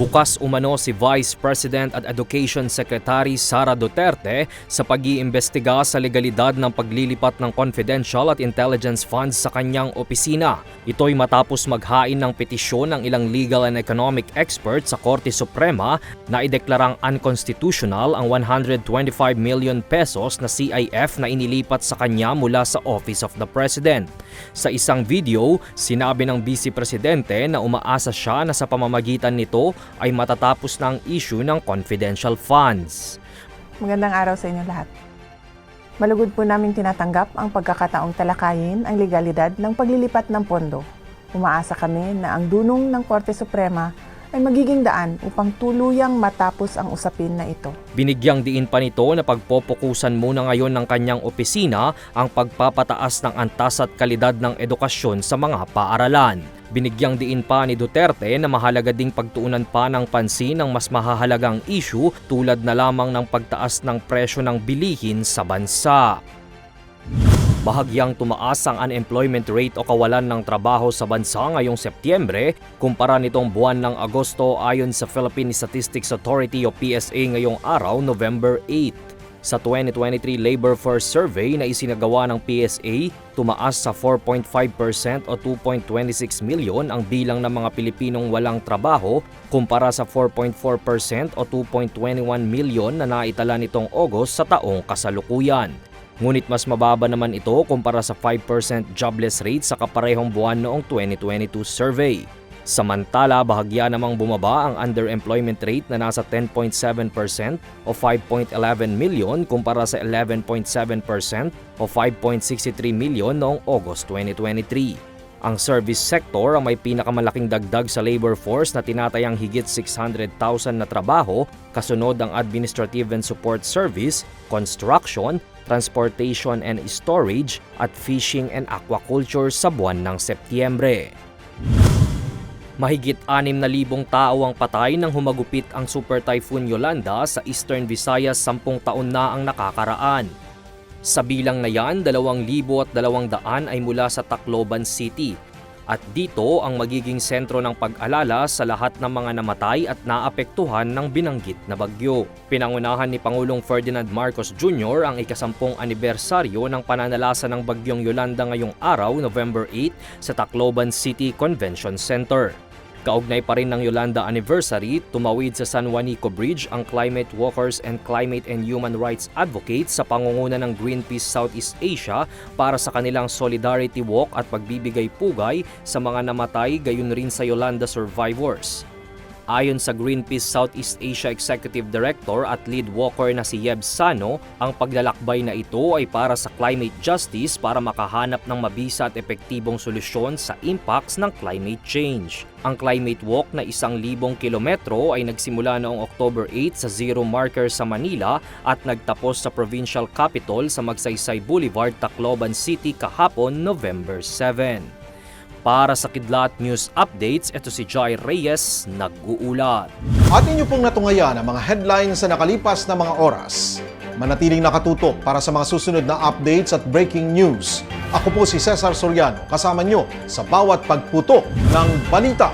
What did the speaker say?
Bukas umano si Vice President at Education Secretary Sara Duterte sa pag-iimbestiga sa legalidad ng paglilipat ng confidential at intelligence funds sa kanyang opisina. Ito'y matapos maghain ng petisyon ng ilang legal and economic experts sa Korte Suprema na ideklarang unconstitutional ang 125 million pesos na CIF na inilipat sa kanya mula sa Office of the President. Sa isang video, sinabi ng Vice Presidente na umaasa siya na sa pamamagitan nito ay matatapos na ang issue ng confidential funds. Magandang araw sa inyo lahat. Malugod po namin tinatanggap ang pagkakataong talakayin ang legalidad ng paglilipat ng pondo. Umaasa kami na ang dunong ng Korte Suprema ay magiging daan upang tuluyang matapos ang usapin na ito. Binigyang diin pa nito na pagpopokusan muna ngayon ng kanyang opisina ang pagpapataas ng antas at kalidad ng edukasyon sa mga paaralan. Binigyang diin pa ni Duterte na mahalaga ding pagtuunan pa ng pansin ng mas mahahalagang issue tulad na lamang ng pagtaas ng presyo ng bilihin sa bansa. Bahagyang tumaas ang unemployment rate o kawalan ng trabaho sa bansa ngayong Setyembre kumpara nitong buwan ng Agosto ayon sa Philippine Statistics Authority o PSA ngayong araw, November 8. Sa 2023 Labor Force Survey na isinagawa ng PSA, tumaas sa 4.5% o 2.26 milyon ang bilang ng mga Pilipinong walang trabaho kumpara sa 4.4% o 2.21 milyon na naitala nitong August sa taong kasalukuyan. Ngunit mas mababa naman ito kumpara sa 5% jobless rate sa kaparehong buwan noong 2022 survey. Samantala, bahagya namang bumaba ang underemployment rate na nasa 10.7% o 5.11 milyon kumpara sa 11.7% o 5.63 milyon noong August 2023. Ang service sector ang may pinakamalaking dagdag sa labor force na tinatayang higit 600,000 na trabaho, kasunod ang administrative and support service, construction, transportation and storage at fishing and aquaculture sa buwan ng Setyembre. Mahigit 6,000 tao ang patay nang humagupit ang Super Typhoon Yolanda sa Eastern Visayas 10 taon na ang nakakaraan. Sa bilang na yan, 2,200 ay mula sa Tacloban City. At dito ang magiging sentro ng pag-alala sa lahat ng mga namatay at naapektuhan ng binanggit na bagyo. Pinangunahan ni Pangulong Ferdinand Marcos Jr. ang ikasampung anibersaryo ng pananalasa ng bagyong Yolanda ngayong araw, November 8, sa Tacloban City Convention Center. Kaugnay pa rin ng Yolanda Anniversary, tumawid sa San Juanico Bridge ang climate walkers and climate and human rights advocates sa pangunguna ng Greenpeace Southeast Asia para sa kanilang solidarity walk at pagbibigay pugay sa mga namatay gayon rin sa Yolanda survivors. Ayon sa Greenpeace Southeast Asia Executive Director at lead walker na si Yeb Sano, ang paglalakbay na ito ay para sa climate justice para makahanap ng mabisa at epektibong solusyon sa impacts ng climate change. Ang climate walk na isang libong kilometro ay nagsimula noong October 8 sa zero marker sa Manila at nagtapos sa provincial capital sa Magsaysay Boulevard, Tacloban City kahapon November 7. Para sa Kidlat News Updates, ito si Jai Reyes, nag-uulat. at inyo pong natungayan ang mga headlines sa nakalipas na mga oras. Manatiling nakatutok para sa mga susunod na updates at breaking news. Ako po si Cesar Soriano, kasama nyo sa bawat pagputok ng balita.